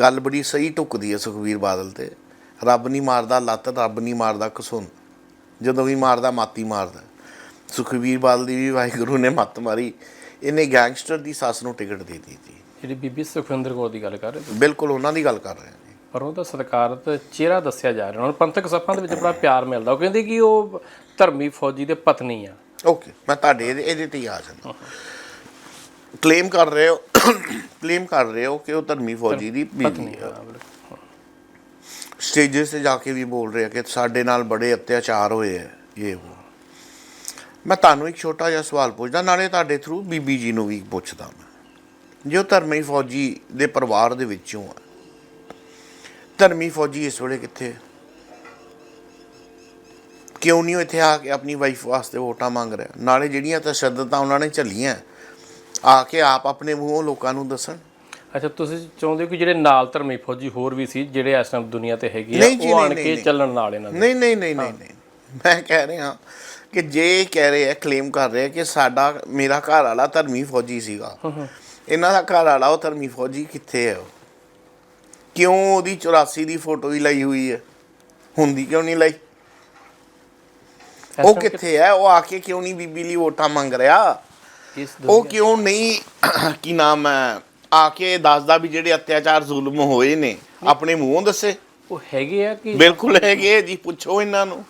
ਗੱਲ ਬੜੀ ਸਹੀ ਢੁੱਕਦੀ ਹੈ ਸੁਖਵੀਰ ਬਾਦਲ ਤੇ। ਰੱਬ ਨਹੀਂ ਮਾਰਦਾ ਲੱਤ ਰੱਬ ਨਹੀਂ ਮਾਰਦਾ ਕਸੁੰਨ। ਜਦੋਂ ਵੀ ਮਾਰਦਾ ਮਾਤੀ ਮਾਰਦਾ। ਸੁਖਵੀਰ ਬਾਦਲ ਦੀ ਵੀ ਵਾਹਿਗੁਰੂ ਨੇ ਮੱਤ ਮਾਰੀ ਇਹਨੇ ਗੈਂਗਸਟਰ ਦੀ ਸੱਸ ਨੂੰ ਟਿਕਟ ਦੇ ਦਿੱਤੀ ਜਿਹੜੀ ਬੀਬੀ ਸੁਖਵਿੰਦਰ ਕੌਰ ਦੀ ਗੱਲ ਕਰ ਰਹੇ ਬਿਲਕੁਲ ਉਹਨਾਂ ਦੀ ਗੱਲ ਕਰ ਰਹੇ ਜੀ। ਪਰ ਉਹ ਤਾਂ ਸਤਿਕਾਰਤ ਚਿਹਰਾ ਦੱਸਿਆ ਜਾ ਰਿਹਾ। ਉਹਨਾਂ ਨੂੰ ਪੰਥਕ ਸਭਾ ਦੇ ਵਿੱਚ ਬੜਾ ਪਿਆਰ ਮਿਲਦਾ। ਉਹ ਕਹਿੰਦੇ ਕਿ ਉਹ ਧਰਮੀ ਫੌਜੀ ਦੇ ਪਤਨੀ ਆ। ਓਕੇ ਮੈਂ ਤੁਹਾਡੇ ਇਹਦੇ ਇਹਦੇ ਤੇ ਹੀ ਆ ਜਾਂਦਾ। ਕਲੇਮ ਕਰ ਰਹੇ ਹੋ ਕਲੇਮ ਕਰ ਰਹੇ ਹੋ ਕਿ ਉਹ ਧਰਮੀ ਫੌਜੀ ਦੀ ਬੀਵੀ ਹੈ। ਸਟੇजेस ਤੇ ਜਾ ਕੇ ਵੀ ਬੋਲ ਰਹੇ ਆ ਕਿ ਸਾਡੇ ਨਾਲ ਬੜੇ ਅਤਿਆਚਾਰ ਹੋਏ ਆ ਇਹ ਉਹ ਮੈਂ ਤੁਹਾਨੂੰ ਇੱਕ ਛੋਟਾ ਜਿਹਾ ਸਵਾਲ ਪੁੱਛਦਾ ਨਾਲੇ ਤੁਹਾਡੇ ਥਰੂ ਬੀਬੀ ਜੀ ਨੂੰ ਵੀ ਪੁੱਛਦਾ ਮੈਂ ਜੋ ਧਰਮੀ ਫੌਜੀ ਦੇ ਪਰਿਵਾਰ ਦੇ ਵਿੱਚੋਂ ਆ ਧਰਮੀ ਫੌਜੀ ਇਸ ਵੇਲੇ ਕਿੱਥੇ? ਕਿਉਂ ਨਹੀਂ ਉਹ ਇੱਥੇ ਆ ਕੇ ਆਪਣੀ ਵਾਈਫ ਵਾਸਤੇ ਵੋਟਾਂ ਮੰਗ ਰਿਹਾ ਨਾਲੇ ਜਿਹੜੀਆਂ ਤਸ਼ੱਦਦਾਂ ਉਹਨਾਂ ਨੇ ਝੱਲੀਆਂ ਆ ਕੇ ਆਪ ਆਪਣੇ ਮੂੰਹੋਂ ਲੋਕਾਂ ਨੂੰ ਦੱਸਣ। ਅੱਛਾ ਤੁਸੀਂ ਚਾਹੁੰਦੇ ਹੋ ਕਿ ਜਿਹੜੇ ਨਾਲ ਧਰਮੀ ਫੌਜੀ ਹੋਰ ਵੀ ਸੀ ਜਿਹੜੇ ਇਸ ਟਾਈਮ ਦੁਨੀਆ ਤੇ ਹੈਗੇ ਆ ਨਹੀਂ ਜੀ, ਉਹ ਆਣ ਕੇ ਨਹੀਂ। ਚੱਲਣ ਨਾਲ ਇਹਨਾਂ ਦੇ? ਨਹੀਂ ਨਹੀਂ ਨਹੀਂ ਨਹੀਂ ਨਹੀਂ। ਮੈਂ ਕਹਿ ਰਿਹਾ ਕਿ ਜੇ ਇਹ ਕਹਿ ਰਹੇ ਆ ਕਲੇਮ ਕਰ ਰਹੇ ਆ ਕਿ ਸਾਡਾ ਮੇਰਾ ਘਰ ਵਾਲਾ ਧਰਮੀ ਫੌਜੀ ਸੀਗਾ। ਇਹਨਾਂ ਦਾ ਘਰ ਵਾਲਾ ਉਹ ਧਰਮੀ ਫੌਜੀ ਕਿੱਥੇ ਹੈ ਉਹ? ਕਿਉਂ ਉਹਦੀ 84 ਦੀ ਫੋਟੋ ਵੀ ਲਈ ਹੋਈ ਹੈ ਹੁੰਦੀ ਕਿਉਂ ਨਹੀਂ ਲਈ? ਇਸ ਉਹ time ਕਿੱਥੇ ਹੈ ਉਹ ਆ ਕੇ ਕਿਉਂ ਨਹੀਂ ਬੀਬੀ ਲਈ ਵੋਟਾਂ ਮੰਗ ਰਿਹਾ? ਇਸ ਉਹ ਕਿਉਂ ਨਹੀਂ? ਕੀ ਨਾਮ ਹੈ? ਆ ਕੇ ਦੱਸਦਾ ਵੀ ਜਿਹੜੇ ਅਤਿਆਚਾਰ ਜ਼ੁਲਮ ਹੋਏ ਨੇ ਆਪਣੇ ਮੂੰਹੋਂ ਦੱਸੇ। ਉਹ ਹੈਗੇ ਆ ਕਿ ਬਿਲਕੁਲ ਹੈਗੇ ਜੀ ਪੁੱਛੋ ਇਹਨਾਂ ਨੂੰ।